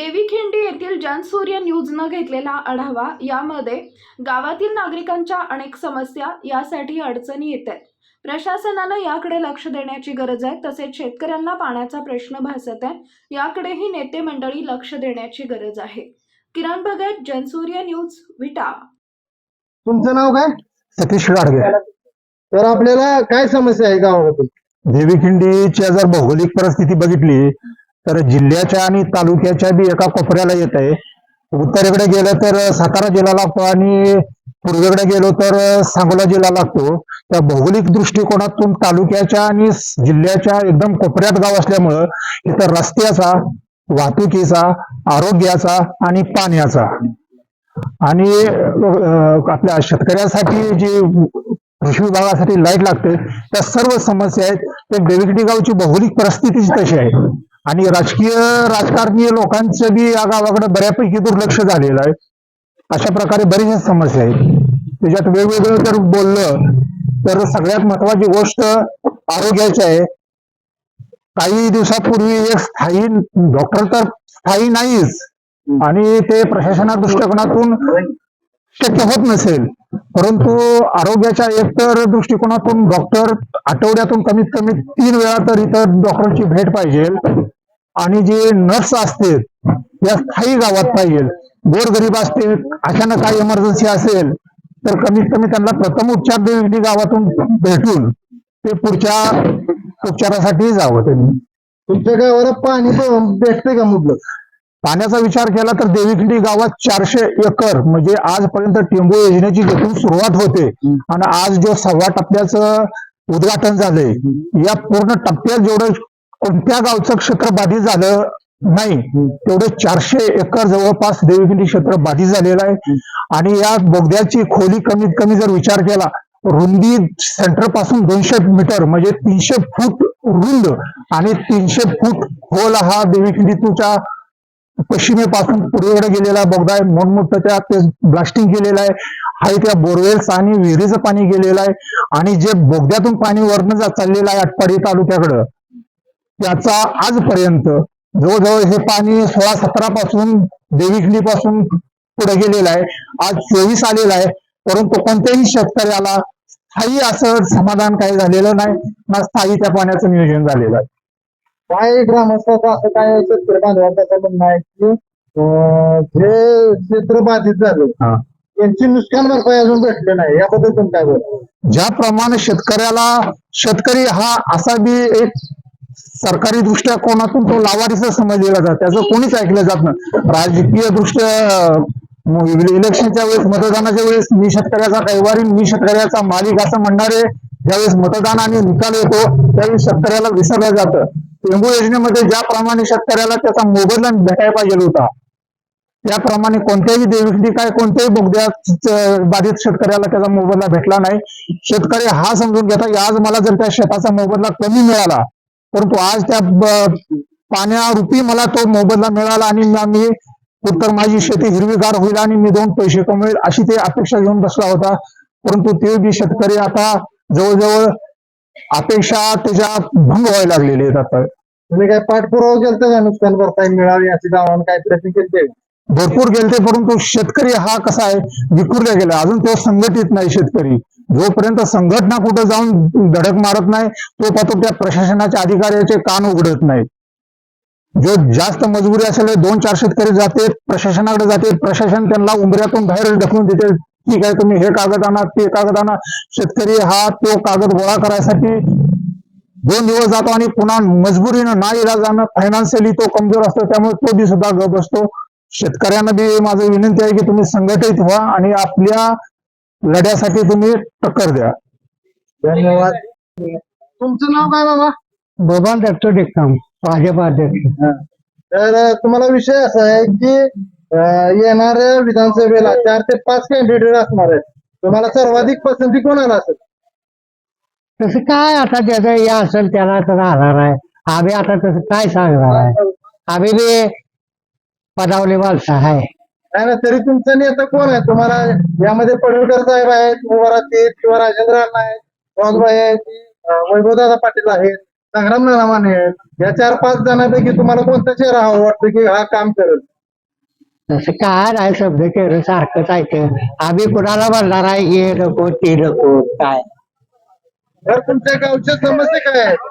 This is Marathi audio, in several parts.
देवीखिंडी येथील जनसूर्य न्यूजनं घेतलेला आढावा. यामध्ये गावातील नागरिकांच्या अनेक समस्या यासाठी अडचणी येत आहेत प्रशासनानं याकडे लक्ष देण्याची गरज आहे. तसेच शेतकऱ्यांना पाण्याचा प्रश्न भासत आहे. याकडेही नेते मंडळी लक्ष देण्याची गरज आहे. किरण भगत जनसूर्य न्यूज विटा. तुमचं नाव काय? सतीश गाडगे. तर आपल्याला काय समस्या आहे गावामध्ये? देवीखिंडीच्या जर भौगोलिक परिस्थिती बघितली तर जिल्ह्याच्या आणि तालुक्याच्या बी एका कोपऱ्याला येत आहे. उत्तरेकडे गेलं तर सातारा जिल्हा लागतो आणि पूर्वेकडे गेलो तर सांगोला जिल्हा लागतो. त्या भौगोलिक दृष्टिकोनातून तालुक्याच्या आणि जिल्ह्याच्या एकदम कोपऱ्यात गाव असल्यामुळं इथं रस्त्याचा वाहतुकीचा आरोग्याचा आणि पाण्याचा आणि आपल्या शेतकऱ्यासाठी जी कृषी विभागासाठी लाइट लागते त्या सर्व समस्या आहेत. त्या देविकडी गावची भौगोलिक परिस्थितीच तशी आहे. आणि राजकीय राजकारणीय लोकांचं बी या गावाकडे बऱ्यापैकी दुर्लक्ष झालेलं आहे. अशा प्रकारे बऱ्याचशा समस्या आहेत. त्याच्यात वेगवेगळं जर बोललं तर सगळ्यात महत्वाची गोष्ट आरोग्याची आहे. काही दिवसापूर्वी एक स्थायी डॉक्टर तर स्थायी नाहीच. आणि ते प्रशासना दृष्टिकोनातून शक्य होत नसेल. परंतु आरोग्याच्या एकतर दृष्टिकोनातून डॉक्टर आठवड्यातून कमीत कमी तीन वेळा तर इथं डॉक्टरची भेट पाहिजे. आणि जे नर्स असते या स्थायी गावात पाहिजे. गोरगरीब असतील अचानक काही इमर्जन्सी असेल तर कमीत कमी त्यांना प्रथम उपचार देवी गावातून भेटून ते पुढच्या उपचारासाठी जावं त्यांनी. तुमच्या गावाला पाणी भेटते का मुबलक पाण्याचा विचार केला तर देवीखिंडी गावात चारशे एकर म्हणजे आजपर्यंत टेंबू योजनेची जिथून सुरुवात होते. आणि आज जो सव्वा टप्प्याचं उद्घाटन झालंय या पूर्ण टप्प्यात जेवढं कोणत्या गावचं क्षेत्र बाधित झालं नाही तेवढे चारशे एकर जवळपास देवीखिंडी क्षेत्र बाधित झालेलं आहे. आणि या बोगद्याची खोली कमीत कमी जर विचार केला रुंदी सेंटरपासून दोनशे मीटर म्हणजे तीनशे फूट रुंद आणि तीनशे फूट खोल हा देवीखिंडीतूच्या पश्चिमेपासून पूर्वेकडे गेलेला बोगदा आहे. मोठमोठं त्या ते ब्लास्टिंग केलेलं आहे. हाय त्या बोरवेल्स आणि विहिरीचं पाणी गेलेलं आहे. आणि जे बोगद्यातून पाणी वरनं जात चाललेलं आहे आटपाडी तालुक्याकडं त्याचा आजपर्यंत जवळजवळ हे पाणी सोळा सतरा पासून देवीखली पासून पुढे गेलेलं आहे. आज चोवीस आलेलं आहे. परंतु कोणत्याही शेतकऱ्याला स्थायी असं समाधान काही झालेलं नाही. ना स्थायी त्या पाण्याचं नियोजन झालेलं आहे. काय ग्रामस्थाचं असं काय शेतकरी बांधवांचं म्हणणं आहे की अं, जे क्षेत्र बाधित झाले. हा. त्यांची नुकसान भरपाई अजून भेटली नाही. याबद्दल तुम्ही काय बोलता ज्याप्रमाणे शेतकऱ्याला शेतकरी हा असा बी एक सरकारी दृष्ट्या कोणातून तो लावारिस समजलेला जात त्याचं कोणीच ऐकलं जात नाही. राजकीय दृष्ट्या इलेक्शनच्या वेळेस मतदानाच्या वेळेस मी शेतकऱ्याचा कैवारी मी शेतकऱ्याचा मालिक असं म्हणणारे ज्यावेळेस मतदान आणि निकाल येतो त्यावेळेस शेतकऱ्याला विसरलं जातं. टेंबू योजनेमध्ये ज्याप्रमाणे शेतकऱ्याला त्याचा मोबदला भेटायला पाहिजे होता त्याप्रमाणे कोणत्याही देवी काय कोणत्याही बोगद्या बाधित शेतकऱ्याला त्याचा मोबदला भेटला नाही. शेतकरी हा समजून घेता की आज मला जर त्या शेताचा मोबदला कमी मिळाला परंतु आज त्या ब- पाण्यारूपी मला तो मोबदला मिळाला आणि मी उत्तर माझी शेती हिरवीगार होईल आणि मी दोन पैसे कमवेल अशी ते अपेक्षा घेऊन बसला होता. परंतु ते बी शेतकरी आता जवळजवळ अपेक्षा त्याच्या भंग व्हायला लागलेले आहेत आता. तुम्ही काय पाठपुरावा केलता का नुकसान भरपाई मिळावी अशी गावानं काय प्रयत्न केले भरपूर गेलते परंतु शेतकरी हा कसा आहे विखुरला गेला. अजून तो संघटित नाही शेतकरी. जोपर्यंत संघटना कुठं जाऊन धडक मारत नाही तो पाहतो त्या प्रशासनाच्या अधिकाऱ्याचे कान उघडत नाही जो जास्त मजबुरी असेल दोन चार शेतकरी जाते प्रशासनाकडे जाते प्रशासन त्यांना उंबऱ्यातून बाहेर ढकलून देते ठीक आहे तुम्ही हे कागद आणा ते कागद आणा. शेतकरी हा तो कागद गोळा करायसाठी दोन दिवस जातो आणि पुन्हा मजबुरीनं ना जाणं फायनान्शियली तो कमजोर असतो त्यामुळे तो बी सुद्धा गप बसतो. शेतकऱ्यांना बी माझं विनंती आहे की तुम्ही संघटित व्हा आणि आपल्या लढ्यासाठी तुम्ही टक्कर द्या. धन्यवाद. तुमचं नाव काय बाबा? बाबा डॉक्टर टेककाम भाजप अध्यक्ष तर तुम्हाला विषय असा आहे की येणाऱ्या विधानसभेला चार ते पाच कॅन्डिडेट असणार आहेत. तुम्हाला सर्वाधिक पसंती कोणाला असेल? तसं काय आता त्याचं हे असेल त्याला तर राहणार आहे. आम्ही आता तसं काय सांगणार आहे? आम्ही बी पदावले माणसं आहे. नाही ना तरी तुमचा नेता कोण आहे? तुम्हाला यामध्ये पडळकर साहेब आहेत आहेत किंवा राजेंद्र अण्णा आहेत वाघबाई आहेत वैभवदादा पाटील आहेत संग्राम नाना माने या चार पाच जणांपैकी तुम्हाला कोणता चेहरा हवा वाटतं की हा काम करेल? तसं काय नाही शब्द केलं सारखंच ऐकतं आम्ही कुणाला म्हणणार आहे हे नको ते नको काय? तर तुमच्या गावच्या समस्या काय आहेत?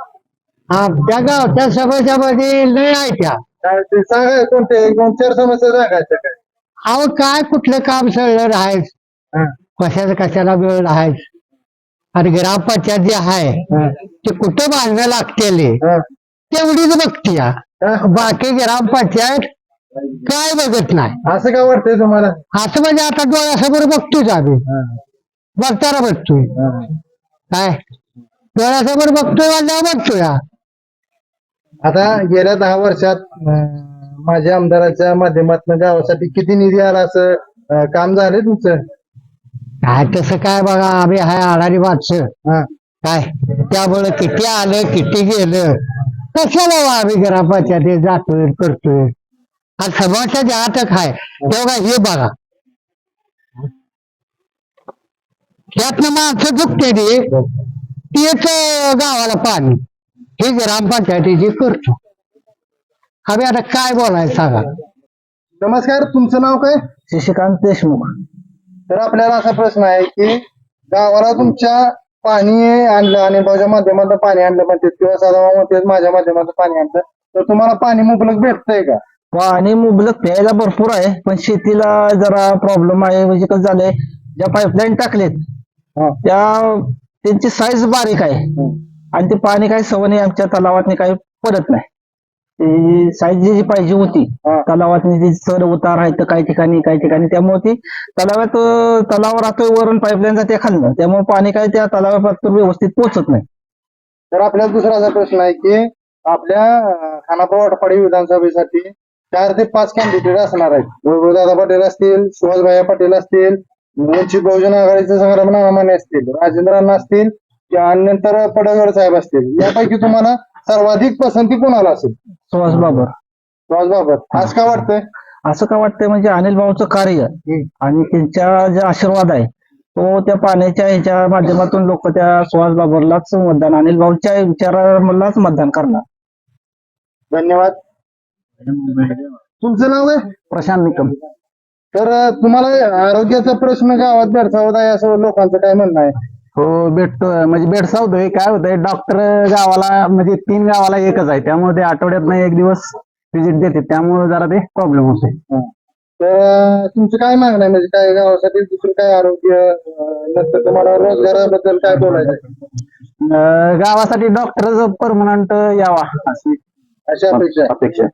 आमच्या गावच्या समस्यामध्ये लय आहे त्या. काय ते सांगा कोणते? एक दोन चार समस्या सांगायच्या काय? अहो काय कुठलं काम सगळं राहायच? हा, कशाला कशाला वेळ राहायच? आणि ग्रामपंचायत जे आहे ते कुठं बांधणं लागतेले? हा. तेवढीच बघती. बाकी ग्रामपंचायत काय बघत नाही. असं का वाटतंय तुम्हाला? असं म्हणजे आता डोळ्यासमोर बघतोच आम्ही. हा, बघताना बघतोय. हा. काय? डोळ्यासमोर बघतोय म्हणल्यावर बघतोय हा. आता गेल्या दहा वर्षात अं, माझ्या आमदाराच्या माध्यमातून गावासाठी किती निधी आला असं अं, काम झालं तुमचं? काय तसं काय बघा आम्ही हाय माणसं हा. काय? त्यामुळे किती आलं किती गेलं कशाला बा आम्ही ग्रामपंचायतीत जातोय करतोय? आणि ज्या हातात आहे तेव्हा हे बघा. त्यातनं माणसं चुकते तेच गावाला पाणी. हे ग्रामपंचायतीची करतो. आम्ही आता काय बोलायचं सांगा? नमस्कार तुमचं नाव काय? शशिकांत देशमुख. तर आपल्याला असा प्रश्न आहे की गावाला तुमच्या पाणी आणलं आणि भाऊच्या माध्यमातून पाणी आणलं म्हणतात किंवा साधा म्हणतात माझ्या माध्यमातून पाणी आणलं तर तुम्हाला पाणी मुबलक भेटतंय का? पाणी मुबलक प्यायला भरपूर आहे पण शेतीला जरा प्रॉब्लेम आहे म्हणजे कसं झालंय ज्या पाईपलाईन टाकलेत हा. त्या त्यांची साईज बारीक आहे आणि ते पाणी काही सवनी आमच्या तलावातनी काही पडत नाही ती साईज जी पाहिजे होती हा. तलावातनी ती सर उतार आहेत काही ठिकाणी काही ठिकाणी त्यामुळे ती तलावात तलाव राहतोय वरून पाईपलाईन जाते खालनं त्यामुळे पाणी काही त्या तलावापर्यंत व्यवस्थित पोहोचत नाही तर आपल्याला दुसरा असा प्रश्न आहे की आपल्या खानापूर वाटपाडी विधानसभेसाठी चार ते पाच कॅन्डिडेट असणार आहेत. वैभवदादा पाटील असतील सुहासभाई पाटील असतील वंचित बहुजन आघाडीचे संग्राम नामाने असतील राजेंद्र अण्णा असतील नंतर पडळकर साहेब असतील. यापैकी तुम्हाला सर्वाधिक पसंती कोणाला असेल? सुहास बाबर. सुहासबाबत आज का वाटतंय? असं का वाटतंय म्हणजे अनिल भाऊचं कार्य आणि त्यांच्या जे आशीर्वाद आहे तो त्या पाण्याच्या ह्याच्या माध्यमातून लोक त्या सुहास बाबरलाच मतदान अनिल भाऊच्या विचारालाच मतदान करणार. धन्यवाद. तुमचं नाव आहे प्रशांत निकम. तर तुम्हाला आरोग्याचा प्रश्न गावात भेडसावत आहे असं लोकांचं काय म्हणणं आहे? हो भेटतो म्हणजे भेडसावतोय. काय होतंय? डॉक्टर गावाला म्हणजे तीन गावाला एकच आहे. त्यामुळे ते आठवड्यात एक दिवस व्हिजिट देते. त्यामुळे जरा ते प्रॉब्लेम होतोय. तर तुमचं काय मागणं आहे? म्हणजे काय गावासाठी दुसरं काय आरोग्य नंतर तुम्हाला रोजगाराबद्दल काय बोलायचं? आहे? अं, गावासाठी डॉक्टर परमनंट यावा अशी अशी अपेक्षा आहे. अपेक्षा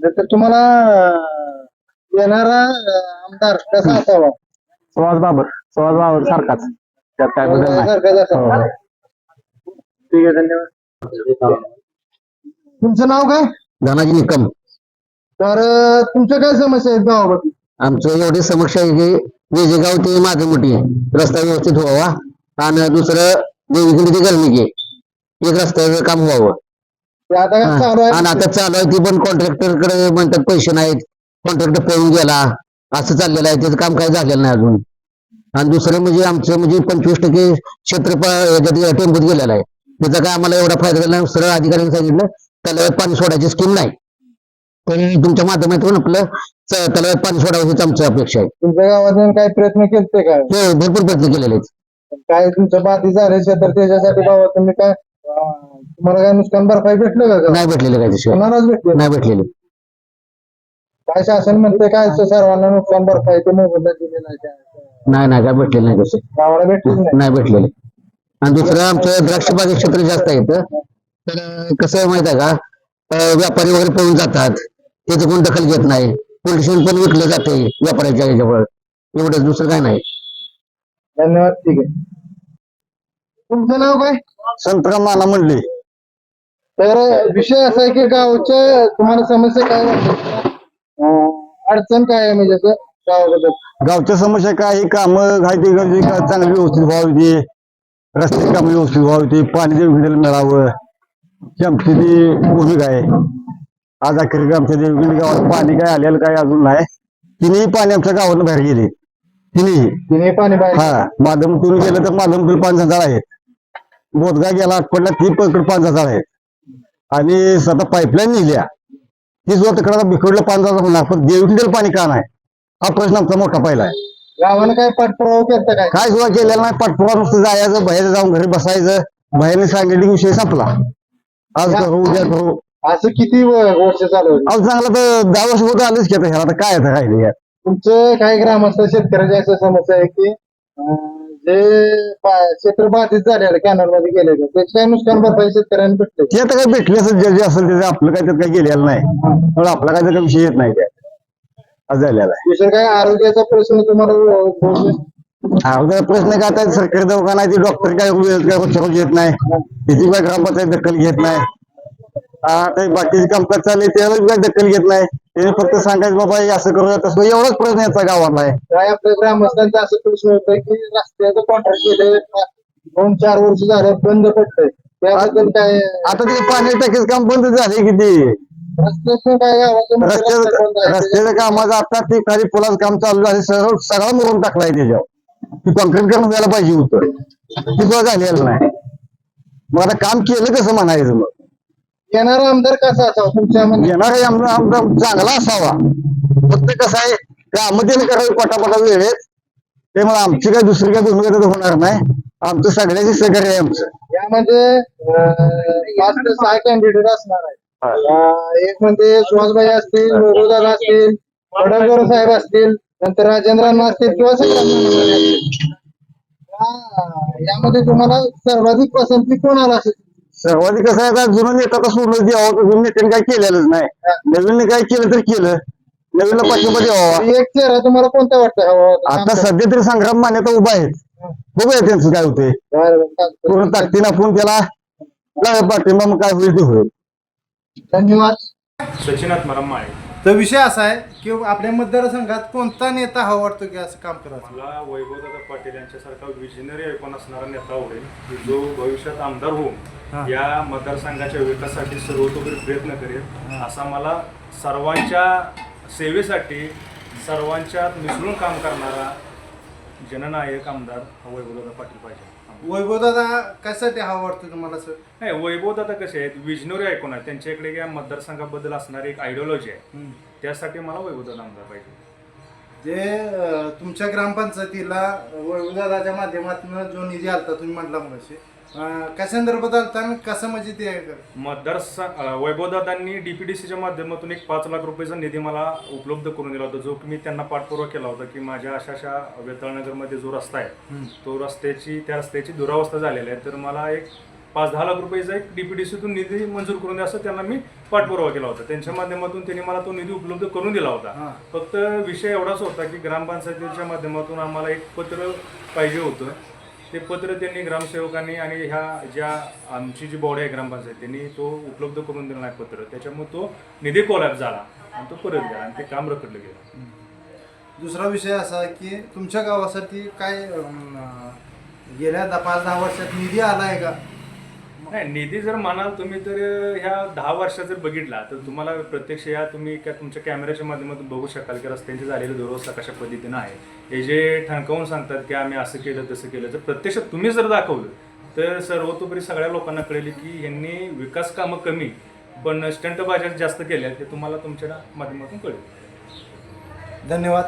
नंतर तुम्हाला अं, येणारा अं, आमदार कसा असावा? सुहास बाबर सुहास बाबर सारखाच. त्यात काय बदल नाही. सारखाच असावा हो. ठीक आहे धन्यवाद. तुमचं नाव काय? धनाजी निकम. तर अं, तुमच्या काय समस्या आहेत गावाबद्दल आमचं एवढी समस्या आहे की वेजेगाव ते माझं मोठी आहे. रस्ता व्यवस्थित व्हावा. आणि दुसरं देवीकडे ते गरमिके एक रस्त्याचं काम व्हावं. आता चालू आणि आहे आता चालू आहे ती पण कॉन्ट्रॅक्टरकडे म्हणतात पैसे नाहीत. कॉन्ट्रॅक्टर पळून गेला. असं चाललेलं आहे. त्याचं काम काही झालेलं नाही अजून. आणि दुसरं म्हणजे आमचं म्हणजे पंचवीस टक्के क्षेत्र प- याच्यात टेम्पोत गेलेलं आहे. त्याचा काय आम्हाला एवढा फायदा झाला नाही. सरळ अधिकाऱ्यांनी सांगितलं तलावात पाणी सोडायची स्कीम नाही. पण तुमच्या माध्यमातून आपलं तलावात पाणी सोडावं हीच आमची अपेक्षा आहे. तुमच्या गावात काही प्रयत्न केलते काय हो भरपूर प्रयत्न केलेले आहेत. काय तुमचं बाधी झाले तर त्याच्यासाठी बाबा तुम्ही काय तुम्हाला काय नुकसान भरपाई भेटलं का? नाही भेटलेले काय कोणालाच भेटले नाही. भेटलेले. काय शासन म्हणते काय असं सर्वांना नुकसान भरपाई ते मोबदला त्या- नाही नाही काय भेटलेले नाही तसे गावाला भेटलीच नाही. नाही भेटलेले. आणि दुसरं आमचं द्राक्ष बागेत क्षेत्र जास्त आहे इथं. तर अं, कसं आहे माहीत आहे का? अं, व्यापारी वगैरे पळून जातात. त्याची कोण दखल घेत नाही. पोलीस पण विकलं जाते व्यापाऱ्याच्या ह्याच्यावर. एवढंच दुसरं काय नाही. धन्यवाद ठीक आहे. तुमचं नाव काय? संतराम नाना म्हणले तर विषय असा आहे की गावच्या तुम्हाला समस्या काय अडचण काय आहे म्हणजे असं गावाबद्दल? गावच्या समस्या काय? ही कामं काय ते का चांगली व्यवस्थित व्हावी. ते रस्ते काम व्यवस्थित व्हावी. ते पाणी देवगिरीला मिळावं. ही आमची ती भूमिका आहे. आज अखेर आमच्या देवगिरी गावात पाणी काय आलेलं काय अजून नाही. तिन्ही पाणी आमच्या गावातून बाहेर गेले. तिन्ही. तिने पाणी पाहिजे हा. माध्यमातून गेलं तर माध्यमातून पाच हजार आहेत बोधगा गेला आटपडला ती पकड पांजाचा आहे. आणि स्वतः पाईपलाईन नेल्या. ती जो तिकडे बिकडलं पांजाचा होणार पण देवीकडे पाणी का नाही? हा प्रश्न आमचा मोठा पहिला आहे. गावानं काय पाठपुरावा केलता काय? काय सुद्धा केलेलं नाही पाठपुरा नुसतं जायचं बाहेर जाऊन घरी बसायचं बाहेरने सांगितलं विषय संपला. आज करू उद्या करू. असं किती व- वर्ष चालू आहे? आज चांगलं तर दहा वर्ष होतं आलेच की आता ह्याला आता काय आता काय नाही. तुमचं काही ग्रामस्थ शेतकऱ्याची असं समस्या आहे की अं, जे पा- क्षेत्र बाधित झालेलं कॅनलमध्ये गेले त्याचे काही नुकसान भरपाई शेतकऱ्यांनी भेटले. ते आता काय भेटले असेल जे जे असेल त्याचं आपलं काय त्यात काय गेलेलं नाही. आपला काय त्याचा विषय येत नाही काय आज झालेला आहे. दुसरं काय आरोग्याचा प्रश्न तुम्हाला? अगोदर प्रश्न काय आता सरकारी दवाखाना आहे ते डॉक्टर काय वेळेत काय रोज येत नाही. त्याची काय ग्रामपंचायत दखल घेत नाही. हे बाकीचे कामकाज चालले त्याला बी काय दखल घेत नाही. त्याने फक्त सांगायचं बाबा हे असं करूया तसं. एवढाच प्रश्न याचा गावाला आहे. काय आपल्या ग्रामस्थांचा असं प्रश्न होतं की रस्त्याचं कॉन्ट्रॅक्ट केले दोन चार वर्ष झालं बंद पडतंय. त्याबद्दल काय? आता ते पाणी टाकीच काम बंद झाले किती? रस्त्याचं काय गावाचं म्हणजे रस्ता रस्त्याचं बंद आहे. रस्त्याचं कामाचं आता ते खाली पुलाचं काम चालू आहे सरळ सगळं मिळून टाकलाय त्याच्यावर. ती कॉन्क्रीट करून द्यायला पाहिजे होतं. ती सुद्धा झालेलं नाही. मग आता काम केलं कसं म्हणायचं मग? येणारा आमदार कसा असावा? तुमच्या म्हणजे येणारा आमदार आमदार चांगला असावा. फक्त कसं आहे काम त्याने करावी पटापटा वेळेत ते मला आमची काय दुसरी काय भूमिका होणार नाही. आमचं सगळ्याची सहकार्य आहे आमचं. यामध्ये अं, पाच ते सहा कॅन्डिडेट असणार आहेत. अं, एक म्हणजे सुहासभाई असतील दादा असतील वडगोर साहेब असतील नंतर राजेंद्रांना असतील किंवा असतील. या- यामध्ये तुम्हाला सर्वाधिक पसंती कोणाला असेल? सर्वाधिक कसं आहे आता जुनं तर सोडून द्यावं. तर जुनं नेत्याने काय केलेलंच नाही. नवीनने काय केलं तर केलं. नवीनला पाठिंबा द्यावा. एक चेहरा तुम्हाला कोणता वाटतं हवा आता सध्या तरी संग्राम मान्यता उभा आहेत बघूया त्यांचं काय होते पूर्ण ताकदीनं आपण त्याला पाठिंबा मग काय होईल ते होईल. धन्यवाद. सचिन आत्माराम माळे तर विषय असा आहे की आपल्या मतदारसंघात कोणता नेता हवा वाटतो की असं काम करायचं मला वैभवदादा पाटील यांच्यासारखा विजनरी ऐकून असणारा नेता आवडेल की जो भविष्यात आमदार होऊन या मतदारसंघाच्या विकासासाठी सर्वतोपरी प्रयत्न करेल असा मला सर्वांच्या सेवेसाठी सर्वांच्यात मिसळून काम करणारा जननायक आमदार हा वैभवदादा पाटील पाहिजे. वैभवदादा कशासाठी हवा वाटतो तुम्हाला सर? नाही वैभवदादा कसे आहेत? विजनरी ऐकून आहेत त्यांच्याकडे या मतदारसंघाबद्दल असणारी एक आयडिओलॉजी आहे. त्यासाठी मला वैभवदादा आमदार पाहिजे. जे अं, तुमच्या ग्रामपंचायतीला वैभवदादाच्या माध्यमातून जो निधी आलता तुम्ही म्हटला मग कशा संदर्भात आलता आणि कसं म्हणजे ते मतदारसंघ वैभवदादांनी डीपीडीसीच्या माध्यमातून एक पाच लाख रुपयाचा निधी मला उपलब्ध करून दिला होता जो की मी त्यांना पाठपुरावा केला होता की माझ्या अशा अशा वेताळनगरमध्ये जो रस्ता आहे तो रस्त्याची त्या रस्त्याची दुरावस्था झालेली आहे. तर मला एक पाच दहा लाख रुपयाचा एक डीपीडीसीतून निधी मंजूर करून द्या असं त्यांना मी पाठपुरावा केला होता. त्यांच्या माध्यमातून त्यांनी मला तो निधी उपलब्ध करून दिला होता. फक्त विषय एवढाच होता की ग्रामपंचायतीच्या माध्यमातून आम्हाला एक पत्र पाहिजे होतं. ते पत्र त्यांनी ग्रामसेवकांनी आणि ह्या ज्या आमची जी बॉडी आहे ग्रामपंचायत त्यांनी तो उपलब्ध करून दिला नाही पत्र. त्याच्यामुळे तो निधी कोलॅप झाला आणि तो परत गेला आणि ते काम रखडलं गेलं. दुसरा विषय असा की तुमच्या गावासाठी काय अं, गेल्या दहा पाच दहा वर्षात निधी आला आहे का? नाही निधी जर म्हणाल तुम्ही तर ह्या दहा वर्षात जर बघितला तर तुम्हाला प्रत्यक्ष या तुम्ही का तुमच्या कॅमेऱ्याच्या माध्यमातून बघू शकाल की रस्त्यांची झालेली दुरवस्था कशा पद्धतीनं आहे. हे जे ठणकावून सांगतात की आम्ही असं केलं तसं केलं तर प्रत्यक्षात तुम्ही जर दाखवलं तर सर्वतोपरी सगळ्या लोकांना कळेल की यांनी विकास कामं कमी पण स्टंट जास्त केल्या ते तुम्हाला तुमच्या माध्यमातून कळेल. धन्यवाद.